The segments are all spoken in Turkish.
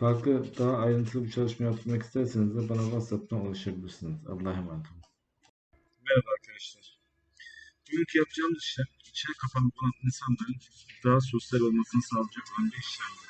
Farklı daha ayrıntılı bir çalışma yapmak isterseniz de bana WhatsApp'tan ulaşabilirsiniz. Allah'a emanet olun. Merhaba arkadaşlar. Bugünkü yapacağımız işlem içine kapanık olan insanların daha sosyal olmasını sağlayacak bir işlemdir.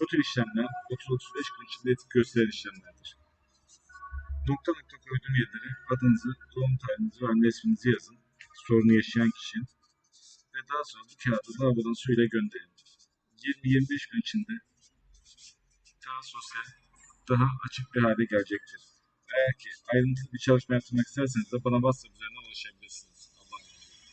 Bu tür işlemler 30-35 gün içinde etki gösteren işlemlerdir. Nokta nokta koyduğum yerlere adınızı, doğum tarihinizi ve anne isminizi yazın. Sorunu yaşayan kişinin. Ve daha sonra bu kağıdı lavabodan suyla gönderin. 20-25 gün içinde daha sosyal, daha açık bir hale gelecektir. Eğer ki ayrıntılı bir çalışma yapmak isterseniz de bana WhatsApp üzerinden ulaşabilirsiniz. Allah'a emanet